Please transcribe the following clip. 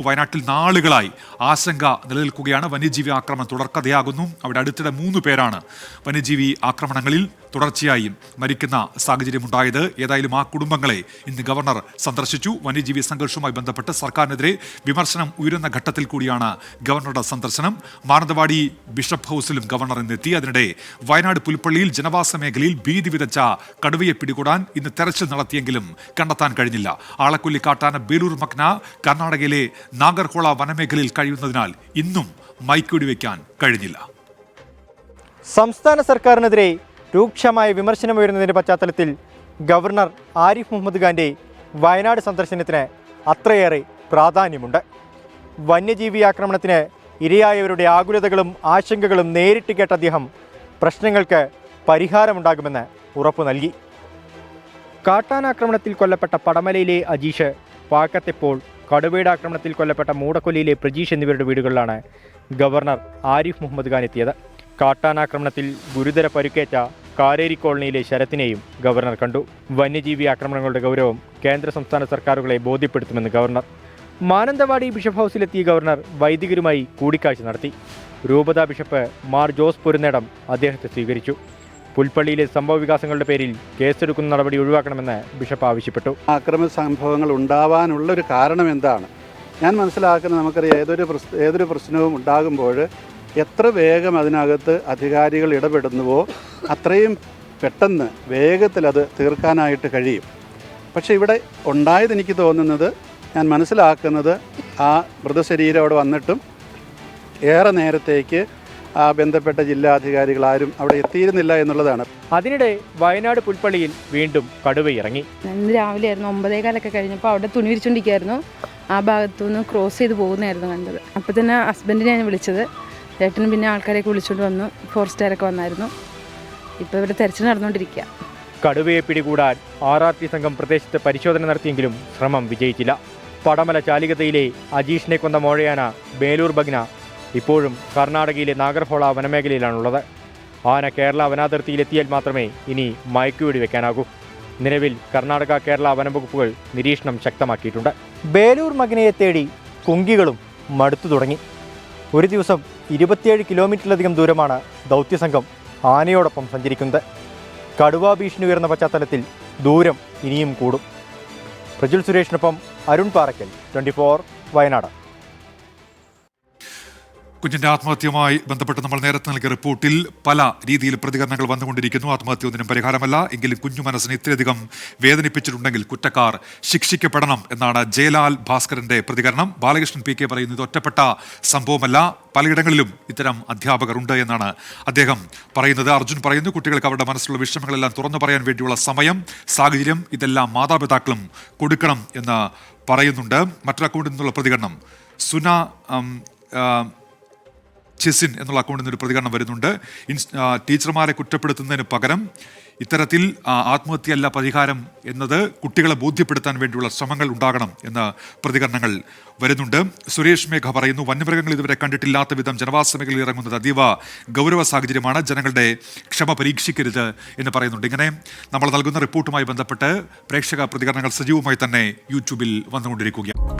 വയനാട്ടിൽ നാളുകളായി ആശങ്ക നിലനിൽക്കുകയാണ് വന്യജീവി ആക്രമണം തുടർക്കഥയാകുന്നു. അവിടെ അടുത്തിടെ മൂന്ന് പേരാണ് വന്യജീവി ആക്രമണങ്ങളിൽ തുടർച്ചയായി മരിക്കുന്ന സാഹചര്യമുണ്ടായത്. ഏതായാലും ആ കുടുംബങ്ങളെ ഇന്ന് ഗവർണർ സന്ദർശിച്ചു. വന്യജീവി സംഘർഷവുമായി ബന്ധപ്പെട്ട് സർക്കാരിനെതിരെ വിമർശനം ഉയരുന്ന ഘട്ടത്തിൽ കൂടിയാണ് ഗവർണറുടെ സന്ദർശനം. മാനന്തവാടി ബിഷപ്പ് ഹൗസിലും ഗവർണർ ഇന്നെത്തി. അതിനിടെ വയനാട് പുൽപ്പള്ളിയിൽ ജനവാസ മേഖലയിൽ ഭീതി വിതച്ച കടുവയെ പിടികൂടാൻ ഇന്ന് തെരച്ചിൽ നടത്തിയെങ്കിലും കണ്ടെത്താൻ കഴിഞ്ഞില്ല. ആളക്കൊല്ലി കാട്ടാന ബേലൂർ മക്ന കർണാടകയിലെ നാഗർഹോള വനമേഖലയിൽ കഴിയുന്നതിനാൽ ഇന്നും മൈക്കുവെടി വയ്ക്കാൻ കഴിഞ്ഞില്ല. സംസ്ഥാന സർക്കാരിനെതിരെ രൂക്ഷമായ വിമർശനമുയരുന്നതിന്റെ പശ്ചാത്തലത്തിൽ ഗവർണർ ആരിഫ് മുഹമ്മദ് ഖാന്റെ വയനാട് സന്ദർശനത്തിന് അത്രയേറെ പ്രാധാന്യമുണ്ട്. വന്യജീവി ആക്രമണത്തിന് ഇരയായവരുടെ ആകുലതകളും ആശങ്കകളും നേരിട്ട് കേട്ട അദ്ദേഹം പ്രശ്നങ്ങൾക്ക് പരിഹാരമുണ്ടാകുമെന്ന് ഉറപ്പു നൽകി. കാട്ടാനാക്രമണത്തിൽ കൊല്ലപ്പെട്ട പടമലയിലെ അജീഷ് പാക്കത്തെപ്പോൾ കടുവയുടെ ആക്രമണത്തിൽ കൊല്ലപ്പെട്ട മൂടക്കൊല്ലിയിലെ പ്രജീഷ് എന്നിവരുടെ വീടുകളിലാണ് ഗവർണർ ആരിഫ് മുഹമ്മദ് ഖാൻ എത്തിയത്. കാട്ടാനാക്രമണത്തിൽ ഗുരുതര പരുക്കേറ്റ കാരേരി കോളനിയിലെ ശരത്തിനെയും ഗവർണർ കണ്ടു. വന്യജീവി ആക്രമണങ്ങളുടെ ഗൗരവം കേന്ദ്ര സംസ്ഥാന സർക്കാരുകളെ ബോധ്യപ്പെടുത്തുമെന്ന് ഗവർണർ. മാനന്തവാടി ബിഷപ്പ് ഹൗസിലെത്തിയ ഗവർണർ വൈദികരുമായി കൂടിക്കാഴ്ച നടത്തി. രൂപതാ ബിഷപ്പ് മാർ ജോസ് പൊരുന്നേടം അദ്ദേഹത്തെ സ്വീകരിച്ചു. പുൽപ്പള്ളിയിലെ സംഭവ വികാസങ്ങളുടെ പേരിൽ കേസെടുക്കുന്ന നടപടി ഒഴിവാക്കണമെന്ന് ബിഷപ്പ് ആവശ്യപ്പെട്ടു. ആക്രമ സംഭവങ്ങൾ ഉണ്ടാവാനുള്ള ഒരു കാരണം എന്താണ്? ഞാൻ മനസ്സിലാക്കുന്നത് നമുക്കറിയാം ഏതൊരു ഏതൊരു പ്രശ്നവും ഉണ്ടാകുമ്പോൾ എത്ര വേഗം അതിനകത്ത് അധികാരികൾ ഇടപെടുന്നുവോ അത്രയും പെട്ടെന്ന് വേഗത്തിൽ അത് തീർക്കാനായിട്ട് കഴിയും. പക്ഷേ ഇവിടെ ഉണ്ടായത് എനിക്ക് തോന്നുന്നത് ഞാൻ മനസ്സിലാക്കുന്നത് ആ മൃതശരീരം അവിടെ വന്നിട്ടും ഏറെ നേരത്തേക്ക് ആ ബന്ധപ്പെട്ട ജില്ലാധികാരികൾ ആരും അവിടെ എത്തിയിരുന്നില്ല എന്നുള്ളതാണ്. അതിനിടെ വയനാട് പുൽപ്പള്ളിയിൽ വീണ്ടും കടുവയിറങ്ങി ഇന്ന് രാവിലെ ആയിരുന്നു ഒമ്പതേകാലൊക്കെ കഴിഞ്ഞപ്പോൾ അവിടെ തുണി വിരിച്ചുകൊണ്ടിരിക്കുകയായിരുന്നു ആ ഭാഗത്തു നിന്ന് ക്രോസ് ചെയ്ത് പോകുന്നതായിരുന്നു കണ്ടത്. അപ്പോൾ തന്നെ ഹസ്ബൻഡിനെ ഞാൻ വിളിച്ചത്. ചേട്ടനും പിന്നെ ആൾക്കാരെയൊക്കെ വിളിച്ചുകൊണ്ട് വന്നു. ഫോർ ഫോറസ്റ്റുകാരൊക്കെ വന്നായിരുന്നു. ഇപ്പോൾ ഇവിടെ തെരച്ചിൽ നടന്നുകൊണ്ടിരിക്കുക കടുവയെ പിടികൂടാൻ ആർ ആർ ടി സംഘം പ്രദേശത്ത് പരിശോധന നടത്തിയെങ്കിലും ശ്രമം വിജയിച്ചില്ല. പടമല ചാലികതയിലെ അജീഷിനെ കൊന്ന മോഴയാന ബേലൂർ ബഗ്ന ഇപ്പോഴും കർണാടകയിലെ നാഗർഹോള വനമേഖലയിലാണുള്ളത്. ആന കേരള വനാതിർത്തിയിലെത്തിയാൽ മാത്രമേ ഇനി മയക്കുവെടി വെക്കാനാകൂ. നിലവിൽ കർണാടക കേരള വനംവകുപ്പുകൾ നിരീക്ഷണം ശക്തമാക്കിയിട്ടുണ്ട്. ബേലൂർ മകനയെ തേടി കുങ്കികളും മടുത്തു തുടങ്ങി. ഒരു ദിവസം ഇരുപത്തിയേഴ് കിലോമീറ്ററിലധികം ദൂരമാണ് ദൗത്യസംഘം ആനയോടൊപ്പം സഞ്ചരിക്കുന്നത്. കടുവാ ഭീഷണി ഉയർന്ന പശ്ചാത്തലത്തിൽ ദൂരം ഇനിയും കൂടും. പ്രജുൽ സുരേഷിനൊപ്പം അരുൺ പാറയ്ക്കൽ ട്വന്റി വയനാട്. കുഞ്ഞിന്റെ ആത്മഹത്യയുമായി ബന്ധപ്പെട്ട് നമ്മൾ നേരത്തെ നൽകിയ റിപ്പോർട്ടിൽ പല രീതിയിൽ പ്രതികരണങ്ങൾ വന്നുകൊണ്ടിരിക്കുന്നു. ആത്മഹത്യ ഒന്നിനും പരിഹാരമല്ല. എങ്കിലും കുഞ്ഞു മനസ്സിനെ ഇത്രയധികം വേദനിപ്പിച്ചിട്ടുണ്ടെങ്കിൽ കുറ്റക്കാർ ശിക്ഷിക്കപ്പെടണം എന്നാണ് ജയലാൽ ഭാസ്കരന്റെ പ്രതികരണം. ബാലകൃഷ്ണൻ പി കെ പറയുന്നത് ഇത് ഒറ്റപ്പെട്ട സംഭവമല്ല. പലയിടങ്ങളിലും ഇത്തരം അധ്യാപകർ ഉണ്ട് എന്നാണ് അദ്ദേഹം പറയുന്നത്. അർജുൻ പറയുന്നു കുട്ടികൾക്ക് അവരുടെ മനസ്സിലുള്ള വിഷമങ്ങളെല്ലാം തുറന്നു പറയാൻ വേണ്ടിയുള്ള സമയം സാഹചര്യം ഇതെല്ലാം മാതാപിതാക്കളും കൊടുക്കണം എന്ന് പറയുന്നുണ്ട്. മറ്റൊരു അക്കൗണ്ടിൽ നിന്നുള്ള പ്രതികരണം. സുന ചെസിൻ എന്നുള്ള അക്കൗണ്ടിൽ നിന്ന് ഒരു പ്രതികരണം വരുന്നുണ്ട്. ടീച്ചർമാരെ കുറ്റപ്പെടുത്തുന്നതിന് പകരം ഇത്തരത്തിൽ ആത്മഹത്യയല്ല പരിഹാരം എന്നത് കുട്ടികളെ ബോധ്യപ്പെടുത്താൻ വേണ്ടിയുള്ള ശ്രമങ്ങൾ ഉണ്ടാകണം എന്ന പ്രതികരണങ്ങൾ വരുന്നുണ്ട്. സുരേഷ് മേഘ പറയുന്നു വന്യമൃഗങ്ങൾ ഇതുവരെ കണ്ടിട്ടില്ലാത്ത വിധം ജനവാസ മേഖലയിൽ ഇറങ്ങുന്നത് അതീവ ഗൗരവ സാഹചര്യമാണ്. ജനങ്ങളുടെ ക്ഷമ പരീക്ഷിക്കരുത് എന്ന് പറയുന്നുണ്ട്. ഇങ്ങനെ നമ്മൾ നൽകുന്ന റിപ്പോർട്ടുമായി ബന്ധപ്പെട്ട് പ്രേക്ഷക പ്രതികരണങ്ങൾ സജീവമായി തന്നെ യൂട്യൂബിൽ വന്നുകൊണ്ടിരിക്കുകയാണ്.